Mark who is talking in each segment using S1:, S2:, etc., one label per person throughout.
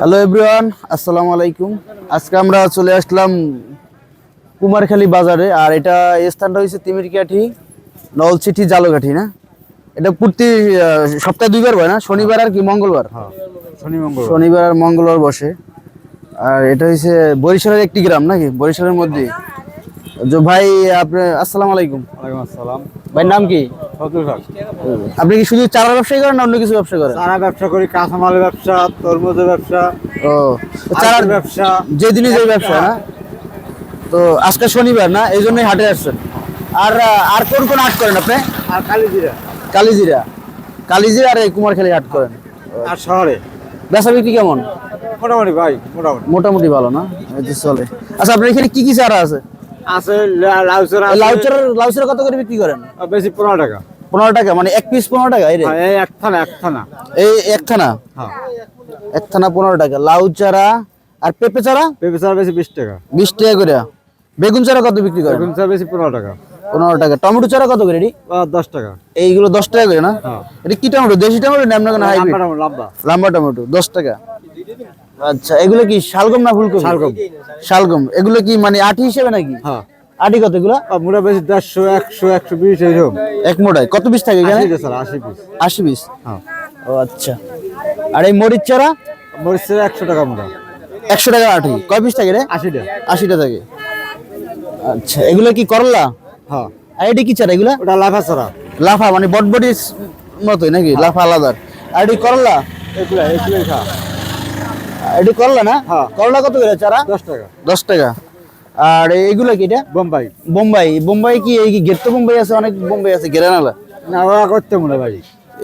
S1: Hello everyone আসসালামু আলাইকুম। আজকে আমরা চলে আসলাম কুমারখালী বাজারে আর এটা স্থানটা হচ্ছে তিমিরকাঠি নলছিটি জালকাঠি না? এটা প্রতি সপ্তাহে দুইবার হয় না? শনিবার আর কি মঙ্গলবার? শনিবার আর মঙ্গলবার বসে। আর এটা হচ্ছে বরিশালের একটি গ্রাম নাকি? বরিশালের মধ্যে। ভাই আপনি আসসালামু আলাইকুম।
S2: আসসালাম।
S1: ভাই নাম কি? আপনি কি শুধু চারা ব্যবসায়ী করেন না অন্য কিছু ব্যবসা করেন?
S2: চারা ব্যবসা করি কাঁচামালের ব্যবসা তরমুজের ব্যবসা
S1: ও
S2: চারার ব্যবসা।
S1: যেদিনই যে ব্যবসা না? তো আজকে শনিবার না? এই জন্যই হাটে আসছেন। আর আর কোন কোন হাট করেন আপনি?
S2: আর কালিজিরা।
S1: কালিজিরা। কালিজিরা আর এই কুমারখালী হাট করেন।
S2: আর শহরে।
S1: বেচা বিক্রি কেমন?
S2: মোটামুটি ভাই মোটামুটি।
S1: মোটামুটি ভালো না? চলে। আচ্ছা আপনার এখানে কি কি চারা আছে?
S2: আছে লা- লাউ চারা
S1: লাউ চারা লাউ চারা কত করে বিক্রি করেন?
S2: বেশি পনেরো টাকা।
S1: পনেরো টাকা মানে এক পিস পনেরো টাকা এই
S2: হ্যাঁ, এই এক থানা এক থানা।
S1: এই এক থানা?
S2: হ্যাঁ।
S1: এক থানা পনেরো টাকা। লাউ চারা আর পেঁপে চারা?
S2: পেঁপে চারা বেশি বিশ টাকা।
S1: বিশ টাকা করে। বেগুন চারা কত বিক্রি করেন?
S2: বেগুন চারা বেশি পনেরো টাকা।
S1: পনেরো টাকা। টমেটো চারা কত করে
S2: দশ টাকা।
S1: এইগুলো দশ টাকা করে না?
S2: হ্যাঁ।
S1: এটা কি টমেটো? দেশি টমেটো না আপনার
S2: লম্বা টমেটো
S1: দশ টাকা। আচ্ছা এগুলো কি শালগম না ফুলকপি?
S2: শালগম।
S1: শালগম। এগুলো কি মানে আটি হিসেবে নাকি?
S2: হ্যাঁ।
S1: আটি কত এগুলো?
S2: মোটা বেশি দেড়শো একশো একশো বিশ এইরকম।
S1: এক মোটায়। কত পিস থাকে এখানে?
S2: আশি স্যার আশি পিস।
S1: আশি পিস?
S2: হ্যাঁ।
S1: ও আচ্ছা। আর এই মরিচ চারা
S2: মরিচ চারা একশো টাকা মোটা।
S1: একশো টাকা আটি। কয় পিস থাকে রে?
S2: আশিটা।
S1: আশিটা থাকে। আচ্ছা এগুলো কি করলা?
S2: হ্যাঁ।
S1: আর এটি কি চারা এগুলো?
S2: ওটা লাফা চারা
S1: লাফা মানে বটবটির মতোই নাকি? লাফা আলাদা। আর এটি করলা?
S2: এগুলা এগুলোই খা
S1: এটি করলা না?
S2: হ্যাঁ।
S1: করলা কত করে চারা?
S2: দশ টাকা।
S1: দশ টাকা। আর এগুলো কি এটা?
S2: বোম্বাই।
S1: বোম্বাই। বোম্বাই কি এই গেট তো বোম্বাই আছে? অনেক বোম্বাই আছে গেরানালা
S2: না ওরা করতে মনে ভাই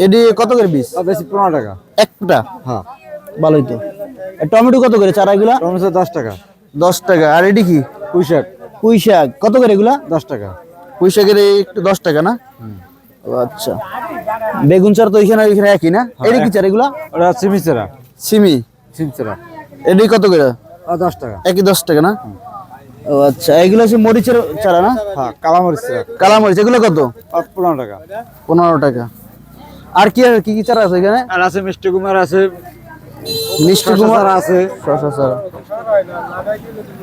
S1: এটি কত করে পিস
S2: বেশি পনেরো টাকা।
S1: একটা?
S2: হ্যাঁ।
S1: ভালোই তো। টমেটো কত করে চারা এগুলা?
S2: টমেটো দশ টাকা।
S1: দশ টাকা। আর এটি কি?
S2: পুঁই শাক।
S1: পুঁই শাক। কত করে এগুলা?
S2: দশ টাকা।
S1: পুঁই শাকের একটু দশ টাকা না? আচ্ছা। বেগুন চার তো ওইখানে ওইখানে একই না? এটি কি চার এগুলা?
S2: ওরা সিমি চারা।
S1: সিমি।
S2: সিম চারা।
S1: এটি কত করে?
S2: দশ টাকা।
S1: একই দশ টাকা না? ও আচ্ছা এগুলো হচ্ছে মরিচের চারা না?
S2: হ্যাঁ কালামরিচ চারা।
S1: কালা মরিচ এগুলো কত?
S2: পনেরো টাকা।
S1: পনেরো টাকা। আর কি কি কি চারা আছে এখানে?
S2: আর আছে মিষ্টি কুমার আছে
S1: মিষ্টি কুমার
S2: আছে।
S1: শসা চারা।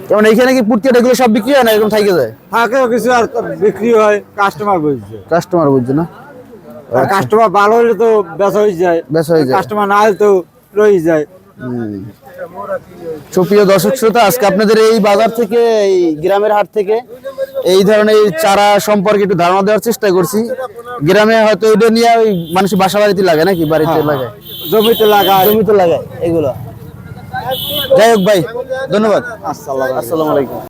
S1: যেমন এইখানে কি পুটকেট এগুলো সব বিক্রি হয় না? এরকম থাইকে যায়?
S2: থাকেও কিছু আর বিক্রি হয় কাস্টমার বুঝছে।
S1: কাস্টমার বুঝছে না?
S2: আর কাস্টমার ভালো হলে তো বেচা হয়ে যায়।
S1: বেচা হয়ে যায়।
S2: কাস্টমার না হলে তো রয়ে যায়।
S1: সুপ্রিয় দর্শক শ্রোতা আজকে আপনাদের এই বাজার থেকে এই গ্রামের হাট থেকে এই ধরনের এই চারা সম্পর্কে একটু ধারণা দেওয়ার চেষ্টা করছি। গ্রামে হয়তো এটা নিয়ে ওই মানুষ বাসা বাড়িতে লাগে নাকি? বাড়িতে লাগায়
S2: জমিতে লাগায়।
S1: জমিতে লাগায় এগুলো। যাই হোক ভাই ধন্যবাদ।
S2: আসসালাম
S1: আসসালামু আলাইকুম।